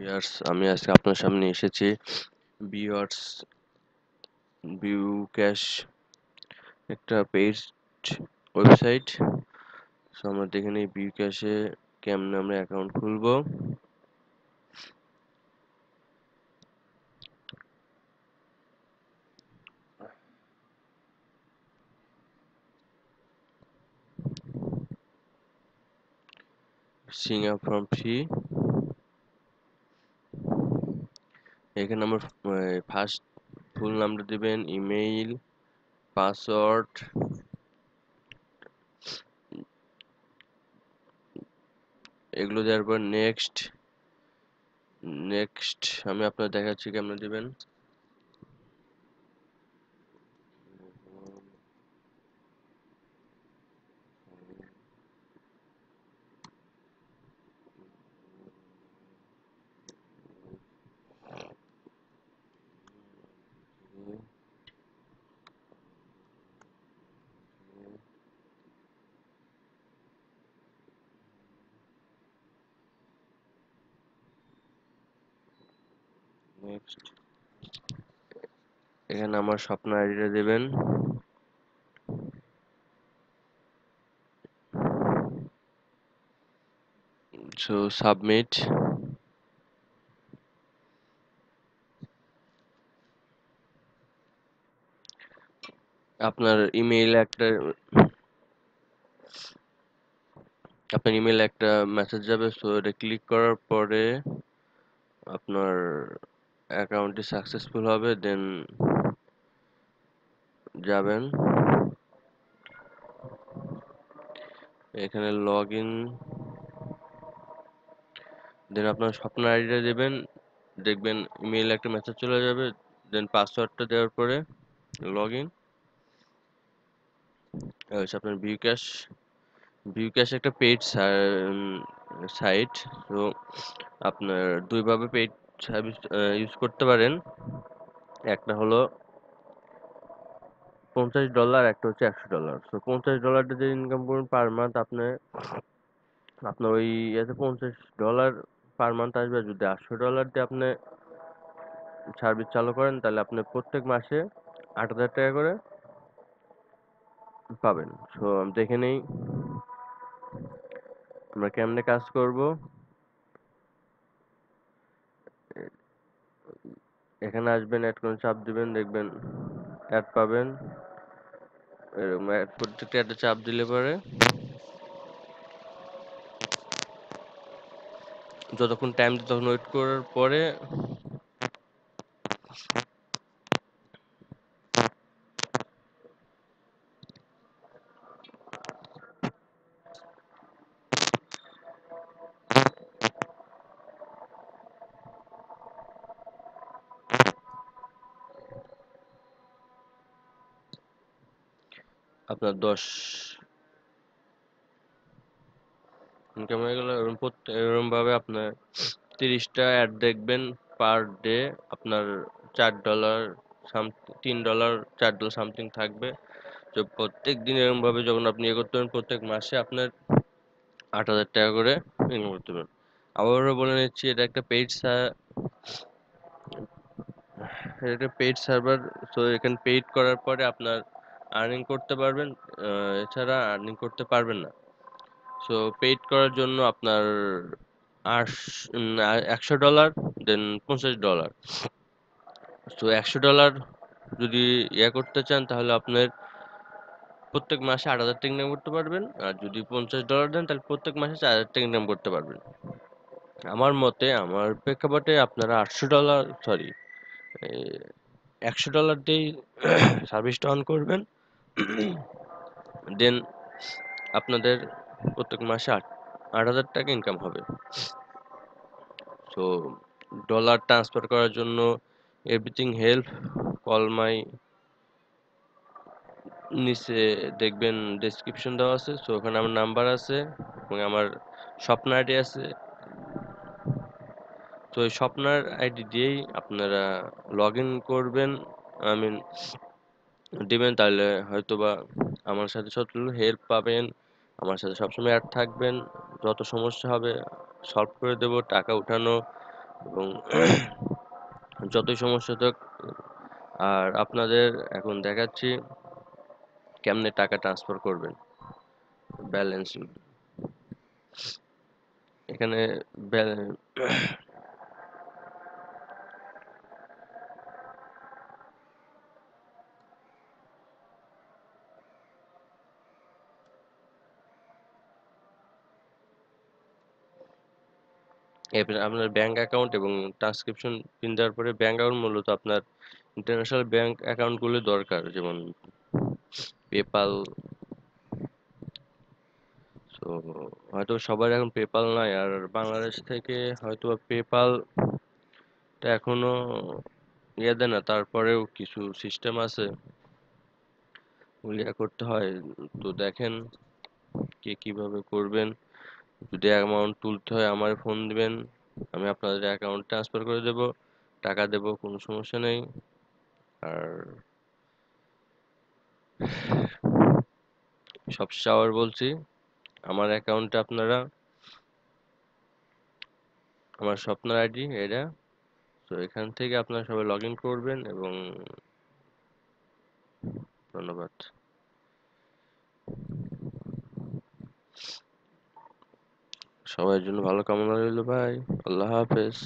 Viewers আমি আজকে আপনার সামনে এসেছি। ভিউয়ার্স ভিউ ক্যাশ একটা পেজ ওয়েবসাইট সো আমরা দেখে নিই ভিউ ক্যাশে কেমনে আমরা অ্যাকাউন্ট খুলবো। সিং আপ ফ্রম ফ্রি এখানে আমার ফার্স্ট ফুল নামটা দিবেন ইমেইল পাসওয়ার্ড এগুলো দেওয়ার পর নেক্সট নেক্সট আমি আপনার দেখাচ্ছি কেমন দিবেন। নেক্সট এখানে আমার স্বপ্ন আইডিটা দেবেন। সো সাবমিট আপনার ইমেইল একটা, আপনার ইমেইল একটা মেসেজ যাবে সো এটা ক্লিক করার পরে আপনার অ্যাকাউন্টটি সাকসেসফুল হবে দেন যাবেন। এখানে লগ ইন দেন আপনার স্বপ্ন আইডিটা দেবেন, দেখবেন ইমেইল একটা মেসেজ চলে যাবে দেন পাসওয়ার্ডটা দেওয়ার পরে লগ ইন আপনার ভিউ ক্যাশ ভিউ ক্যাশ একটা পেইড সাইট তো আপনার দুইভাবে পেইড সার্ভিস ইউজ করতে পারেন। একটা হলো পঞ্চাশ ডলার একটা হচ্ছে একশো ডলার তো পঞ্চাশ ডলারটা যে ইনকাম করুন পার মান্থ আপনি, আপনার ওই ইয়েতে পঞ্চাশ ডলার পার মান্থ আসবে। যদি আটশো ডলার দিয়ে আপনি সার্ভিস চালু করেন, তাহলে আপনি প্রত্যেক মাসে আট হাজার টাকা করে পাবেন। সো দেখে নেই। আমরা কেমনে কাজ করব? এখানে আসবেন অ্যাড করে চাপ দিবেন, দেখবেন অ্যাড পাবেন। এরকম প্রত্যেকটা অ্যাডে চাপ দিলে পরে যতক্ষণ টাইম তখন ওয়েট করার পরে আপনার দশ। ইনকাম হয়ে গেল এরকম এরকম ভাবে আপনার তিরিশটা অ্যাড দেখবেন পার ডে আপনার চার ডলার তিন ডলার চার ডলার সামথিং থাকবে। তো প্রত্যেক দিন এরকম ভাবে যখন আপনি ইয়ে করতে পারেন প্রত্যেক মাসে আপনার আট হাজার টাকা করে ইনকাম করতে পারেন আবারও বলে নিচ্ছি, এটা একটা পেইড এটা পেইড সার্ভার তো এখানে পেইড করার পরে আপনার আর্নিং করতে পারবেন এছাড়া আর্নিং করতে পারবেন না। সো পেইড করার জন্য আপনার একশো ডলার দেন পঞ্চাশ ডলার তো একশো ডলার যদি ইয়ে করতে চান, তাহলে আপনার প্রত্যেক মাসে আট হাজার টাকা করতে পারবেন। আর যদি পঞ্চাশ ডলার দেন, তাহলে প্রত্যেক মাসে চার হাজার টাকা ইনকাম করতে পারবেন। আমার মতে, আমার প্রেক্ষাপটে আপনারা আটশো ডলার সরি একশো ডলার দিয়েই সার্ভিসটা অন করবেন। দেন আপনাদের প্রত্যেক মাসে আট আট হাজার টাকা ইনকাম হবে। তো ডলার ট্রান্সফার করার জন্য এভরিথিং হেল্প কল মাই নিচে দেখবেন ডেসক্রিপশন দেওয়া আছে। সো ওখানে আমার নাম্বার আছে এবং আমার স্বপ্ন আইডি আছে। তো ওই স্বপ্নার আইডি দিয়েই আপনারা লগ ইন করবেন। আই মিন দিবেন, তাহলে হয়তোবা আমার সাথে সব হেল্প পাবেন। আমার সাথে সবসময় অ্যাড থাকবেন। যত সমস্যা হবে সলভ করে দেব, টাকা উঠানো এবং যতই সমস্যা থাক আর আপনাদের এখন দেখাচ্ছি কেমনে টাকা ট্রান্সফার করবেন। ব্যালেন্স এখানে আপনার ব্যাংক অ্যাকাউন্ট এবং ট্রান্সক্রিপশন পিন দেওয়ার পরে ব্যাংক অ্যাকাউন্ট মূলত আপনার ইন্টারন্যাশনাল ব্যাংক অ্যাকাউন্টগুলো দরকার, যেমন পেপাল তো হয়তো সবার এখন পেপাল নাই, আর বাংলাদেশ থেকে হয়তো পেপালটা এখনও ইয়ে দেয় না, তারপরেও কিছু সিস্টেম আছে। করতে হয়, তো দেখেন কে কীভাবে করবেন। যদি অ্যামাউন্ট তুলতে হয় আমার ফোন দিবেন, আমি আপনাদের অ্যাকাউন্ট ট্রান্সফার করে দেব। টাকা দেব, কোনো সমস্যা নেই। আর সবশেষে আবার বলছি। আমার অ্যাকাউন্টে আপনারা, আমার স্বপ্ন আইডি এটা তো এখান থেকে আপনারা সবাই লগ ইন করবেন এবং ধন্যবাদ। সবার জন্য ভালো কামনা রইল ভাই। আল্লাহ হাফেজ।